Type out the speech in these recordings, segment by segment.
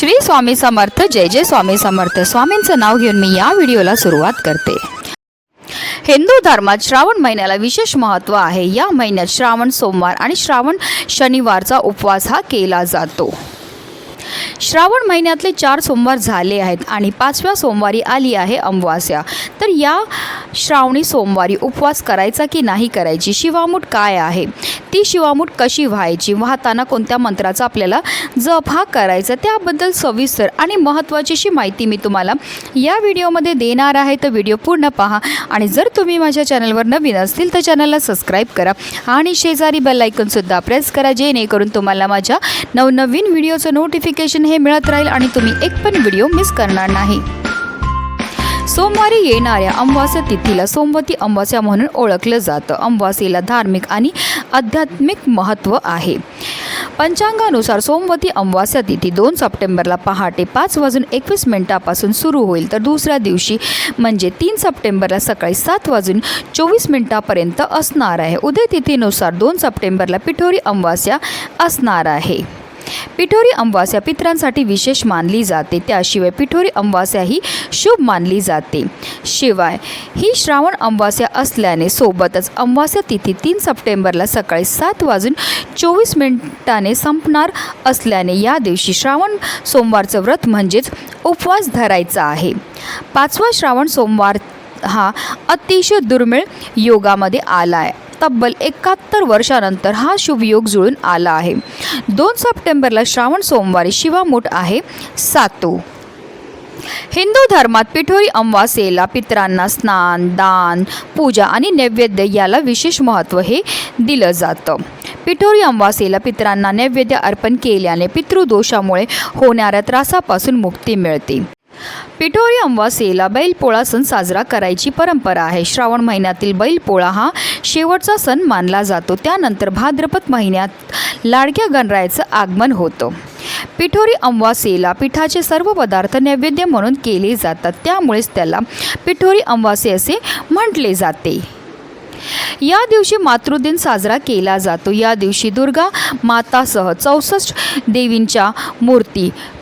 श्री स्वामी समर्थ जय जय स्वामी समर्थ. स्वामींचं नाव घेऊन मी या व्हिडिओला सुरुवात करते. हिंदू धर्मात श्रावण महिन्याला विशेष महत्त्व आहे. या महिन्यात श्रावण सोमवार आणि श्रावण शनिवारचा उपवास हा केला जातो. श्रावण महिन्यातले चार सोमवार झाले आहेत आणि पाचव्या सोमवारी आली आहे अमावास्या. तर या श्रावणी सोमवारी उपवास करायचा की नाही करायची? शिवामूठ काय आहे? ती शिवामूठ कशी व्हायची? वाहताना कोणत्या मंत्राचा आपल्याला जप हा करायचा? त्याबद्दल सविस्तर आणि महत्त्वाची अशी माहिती मी तुम्हाला या व्हिडिओमध्ये देणार आहे. तर व्हिडिओ पूर्ण पहा आणि जर तुम्ही माझ्या चॅनलवर नवीन असतील तर चॅनलला सबस्क्राईब करा आणि शेजारी बेल आयकनसुद्धा प्रेस करा जेणेकरून तुम्हाला माझ्या नवनवीन व्हिडिओचं नोटिफिकेशन हे मिळत राहील आणि तुम्ही एक पण व्हिडिओ मिस करणार नाही. सोमवारी येणाऱ्या अमावास्या तिथीला सोमवती अमावास्या म्हणून ओळखलं जातं. अमावास्येला धार्मिक आणि आध्यात्मिक महत्त्व आहे. पंचांगानुसार सोमवती अमावास्या तिथी दोन सप्टेंबरला पहाटे पाच वाजून एकवीस मिनिटापासून सुरू होईल. तर दुसऱ्या दिवशी म्हणजे तीन सप्टेंबरला सकाळी सात वाजून चोवीस मिनिटापर्यंत असणार आहे. उदय तिथीनुसार दोन सप्टेंबरला पिठोरी अमावास्या असणार आहे. पिठोरी अमावास्या पितरांसाठी विशेष मानली जाते. त्याशिवाय पिठोरी अमावास्या ही शुभ मानली जाते. शिवाय ही श्रावण अमावास्या असल्याने सोबतच अमावास्या तिथी तीन सप्टेंबरला सकाळी सात वाजून चोवीस मिनिटाने संपणार असल्याने या दिवशी श्रावण सोमवारचं व्रत म्हणजेच उपवास धरायचा आहे. पाचवा श्रावण सोमवार हा अतिशय दुर्मिळ योगामध्ये आला आहे तब्बल एकाहत्तर वर्षानंतर हा शुभयोग जुळून आला आहे. दोन सप्टेंबरला श्रावण सोमवारी शिवामूठ आहे सातू. हिंदू धर्मात पिठोरी अमावासेला पितरांना स्नान दान पूजा आणि नैवेद्य याला विशेष महत्त्व हे दिलं जातं. पिठोरी अमावासेला पितरांना नैवेद्य अर्पण केल्याने पितृदोषामुळे होणाऱ्या त्रासापासून मुक्ती मिळते. पिठोरी अमावास्येला बैलपोळा सण साजरा करायची परंपरा आहे. श्रावण महिन्यातील बैलपोळा हा शेवटचा सण मानला जातो. त्यानंतर भाद्रपद महिन्यात लाडक्या गणरायाचं आगमन होतं. पिठोरी अमावास्येला पिठाचे सर्व पदार्थ नैवेद्य म्हणून केले जातात. त्यामुळेच त्याला पिठोरी अमावास्ये असे म्हटले जाते. या दिवशी मातृदिन साजरा केला जातो. या दिवशी दुर्गा मातासह चौसष्ट देवींच्या मूर्ती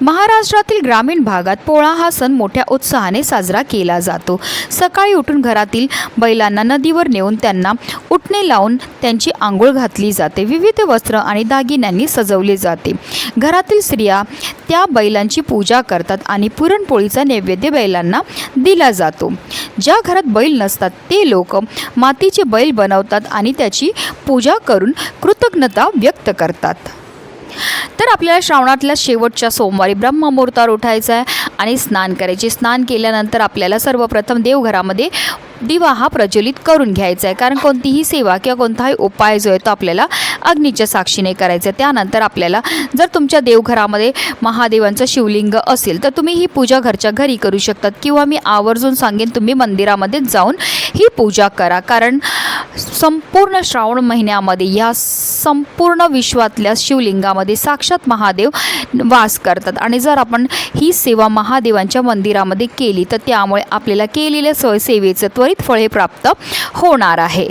महाराष्ट्रातील ग्रामीण भागात पोळा हा सण मोठ्या उत्साहाने साजरा केला जातो. सकाळी उठून घरातील बैलांना नदीवर नेऊन त्यांना उठणे लावून त्यांची आंघोळ घातली जाते. विविध वस्त्र आणि दागिन्यांनी सजवले जाते. घरातील स्त्रिया त्या बैलांची पूजा करतात आणि पुरणपोळीचा नैवेद्य बैलांना दिला जातो. ज्या घरात बैल नसतात ते लोक मातीचे बैल बनवतात आणि त्याची पूजा करून कृतज्ञता व्यक्त करतात. तर आपल्याला श्रावणातल्या शेवटच्या सोमवारी ब्रह्ममुहूर्तावर उठायचं आहे आणि स्नान करायचे. स्नान केल्यानंतर आपल्याला सर्वप्रथम देवघरामध्ये दिवा हा प्रज्वलित करून घ्यायचा आहे. कारण कोणतीही सेवा किंवा कोणताही उपाय जो आहे तो आपल्याला अग्नीच्या साक्षीने करायचा आहे. त्यानंतर आपल्याला जर तुमच्या देवघरामध्ये महादेवांचं शिवलिंग असेल तर तुम्ही ही पूजा घरच्या घरी करू शकतात. किंवा मी आवर्जून सांगेन तुम्ही मंदिरामध्ये जाऊन ही पूजा करा. कारण संपूर्ण श्रावण महिन्यामध्ये या संपूर्ण विश्वातल्या शिवलिंगामध्ये साक्षात महादेव वास करतात. आणि जर आपण ही सेवा महादेवांच्या मंदिरामध्ये केली तर त्यामुळे आपल्याला केलेल्या स सेवेचं त्वरित फळे प्राप्त होणार आहे.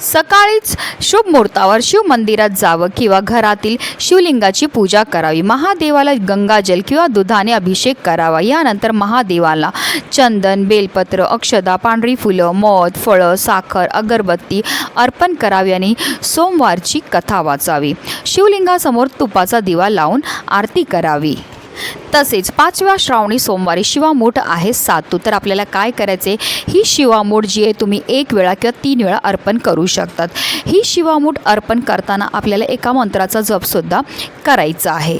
सकाळीच शुभ मुहूर्तावर शिव मंदिरात जावं किंवा घरातील शिवलिंगाची पूजा करावी. महादेवाला गंगाजल किंवा दुधाने अभिषेक करावा. यानंतर महादेवाला चंदन बेलपत्र अक्षदा पांढरी फुलं मध फळं साखर अगरबत्ती अर्पण करावी आणि सोमवारची कथा वाचावी. शिवलिंगासमोर तुपाचा दिवा लावून आरती करावी. तसेच पाचव्या श्रावणी सोमवारी शिवामूठ आहे सातू. तर आपल्याला काय करायचे ही शिवामूठ जी आहे तुम्ही एक वेळा किंवा तीन वेळा अर्पण करू शकतात. ही शिवामूठ अर्पण करताना आपल्याला एका मंत्राचा जपसुद्धा करायचा आहे.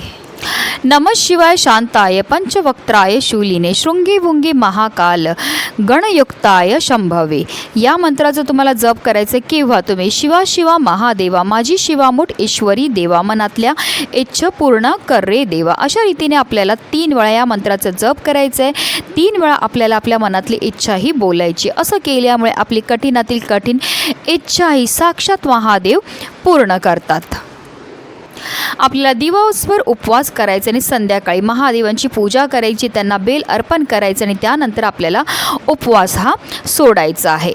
नम शिवाय शांताय पंचवक्त्राय शूलिने शृंगी भुंगी महाकाल गणयुक्ताय शंभवे. या मंत्राचं तुम्हाला जप करायचं आहे किंवा तुम्ही शिवा शिवा महादेवा माझी शिवामूठ ईश्वरी देवा मनातल्या इच्छा पूर्ण कर रे देवा. अशा रीतीने आपल्याला तीन वेळा या मंत्राचं जप करायचं आहे. तीन वेळा आपल्याला आपल्या मनातली इच्छाही बोलायची. असं केल्यामुळे आपली कठीणातील कठीण इच्छाही साक्षात महादेव पूर्ण करतात. आपल्याला दिवसभर उपवास करायचे आणि संध्याकाळी महादेवांची पूजा करायची त्यांना बेल अर्पण करायचं आणि त्यानंतर आपल्याला उपवास हा सोडायचा आहे.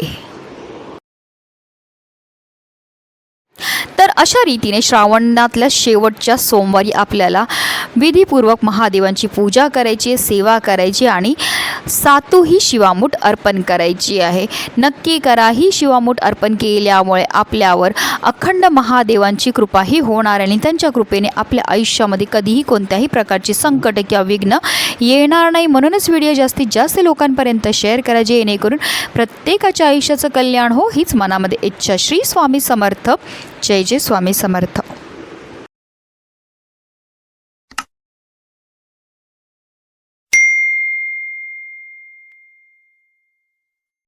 तर अशा रीतीने श्रावणातल्या शेवटच्या सोमवारी आपल्याला विधीपूर्वक महादेवांची पूजा करायची सेवा करायची आणि सातू ही शिवामूठ अर्पण करायची आहे. नक्की करा ही शिवामूठ अर्पण केल्यामुळे आपल्यावर अखंड महादेवांची कृपाही होणार आणि त्यांच्या कृपेने आपल्या आयुष्यामध्ये कधीही कोणत्याही प्रकारची संकट किंवा विघ्न येणार नाही. म्हणूनच व्हिडिओ जास्तीत जास्त लोकांपर्यंत शेअर करा जेणेकरून प्रत्येकाच्या आयुष्याचं कल्याण हो हीच मनामध्ये इच्छा. श्री स्वामी समर्थ. जय जय स्वामी समर्थ.